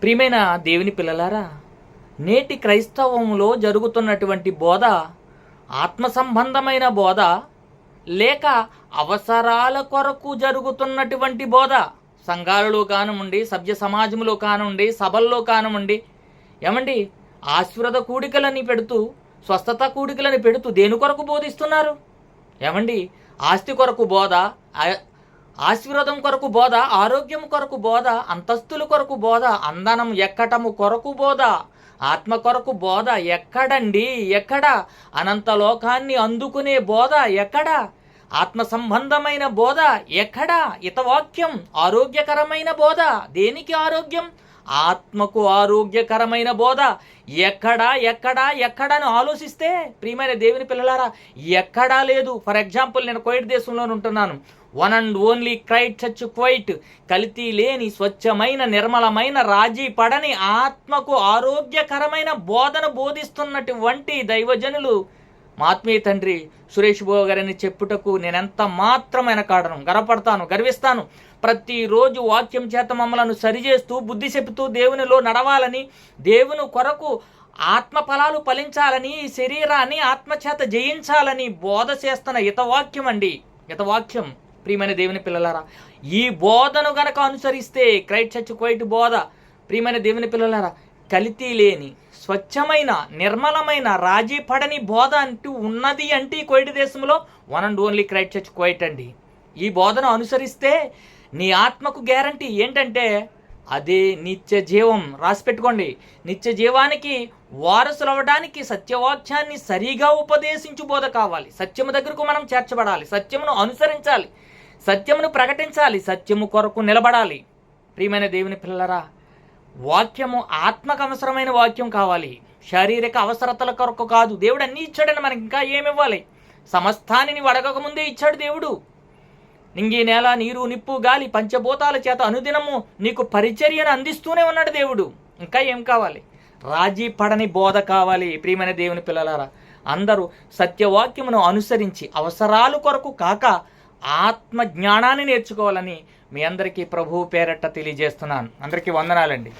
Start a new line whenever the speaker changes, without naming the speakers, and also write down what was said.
ప్రియమైన దేవుని పిల్లలారా నేటి క్రైస్తవంలో జరుగుతున్నటువంటి బోధ ఆత్మ సంబంధమైన బోధ లేక అవసరాల కొరకు జరుగుతున్నటువంటి బోధ సంఘాలలో కానివ్వండి సభ్య సమాజంలో కానివ్వండి సభల్లో కానివ్వండి ఏమండి? ఆశీర్వద కూడికలని పెడుతూ స్వస్థత కూడికలని పెడుతూ దేని కొరకు బోధిస్తున్నారు? ఏమండి? ఆస్తి కొరకు బోధ ఆశీర్వాదం కొరకు బోధ ఆరోగ్యం కొరకు బోధ అంతస్తుల కొరకు బోధ అందనం ఎక్కటము కొరకు బోధ ఆత్మ కొరకు బోధ ఎక్కడండి? ఎక్కడ? అనంత లోకాన్ని అందుకునే బోధ ఎక్కడ? ఆత్మ సంబంధమైన బోధ ఎక్కడ? ఇతవాక్యం ఆరోగ్యకరమైన బోధ. దేనికి ఆరోగ్యం? ఆత్మకు ఆరోగ్యకరమైన బోధ. ఎక్కడా ఎక్కడా ఎక్కడని ఆలోచిస్తే ప్రియమైన దేవుని పిల్లలారా ఎక్కడా లేదు. ఫర్ ఎగ్జాంపుల్ నేను కోయిట్ దేశంలో ఉంటున్నాను. వన్ అండ్ ఓన్లీ క్రైట్ చచ్చు క్వైట్ కల్తీ లేని స్వచ్ఛమైన నిర్మలమైన రాజీ పడని ఆత్మకు ఆరోగ్యకరమైన బోధన బోధిస్తున్నటువంటి దైవజనులు మాత్మీయ తండ్రి సురేష్ బాబు గారని చెప్పుటకు నేనెంత మాత్రమైన వెనకాడను. గర్వపడతాను గర్విస్తాను. ప్రతిరోజు వాక్యం చేత మమ్మలను సరిచేస్తూ బుద్ధి చెబుతూ దేవునిలో నడవాలని దేవుని కొరకు ఆత్మ ఫలాలు ఫలించాలని ఈ శరీరాన్ని ఆత్మచేత జయించాలని బోధ చేస్తున్న హితవాక్యం అండి హితవాక్యం. ప్రియమైన దేవుని పిల్లలారా ఈ బోధను గనక అనుసరిస్తే క్రైట్ చర్చ్ క్వైట్ బోధ. ప్రియమైన దేవుని పిల్లలారా కలితీ లేని స్వచ్ఛమైన నిర్మలమైన రాజీ పడని బోధ అంటూ ఉన్నది అంటే ఈ కోయిట్ దేశంలో one and only Christ church Kuwait అండి. ఈ బోధను అనుసరిస్తే నీ ఆత్మకు గ్యారంటీ ఏంటంటే అదే నిత్య జీవం. రాసి పెట్టుకోండి. నిత్య జీవానికి వారసులు అవ్వడానికి సత్యవాక్యాన్ని సరిగా ఉపదేశించు బోధ కావాలి. సత్యము దగ్గరకు మనం చేర్చబడాలి. సత్యమును అనుసరించాలి. సత్యమును ప్రకటించాలి సత్యము కొరకు నిలబడాలి. ప్రియమైన దేవుని పిల్లరా వాక్యము ఆత్మకు అవసరమైన వాక్యం కావాలి. శారీరక అవసరతల కొరకు కాదు. దేవుడు అన్నీ ఇచ్చాడని మనకి ఇంకా ఏమి ఇవ్వాలి సమస్తాన్ని నీవు ముందే ఇచ్చాడు దేవుడు. నింగి నేల నీరు నిప్పు గాలి పంచభూతాల చేత అనుదినము నీకు పరిచర్యను అందిస్తూనే ఉన్నాడు దేవుడు. ఇంకా ఏం కావాలి? రాజీ పడని బోధ కావాలి. ప్రియమైన దేవుని పిల్లలారా అందరూ సత్యవాక్యమును అనుసరించి అవసరాలు కొరకు కాక ఆత్మ జ్ఞానాన్ని నేర్చుకోవాలని మీ అందరికీ ప్రభువు పేరట్ట తెలియజేస్తున్నాను. అందరికీ వందనాలండి.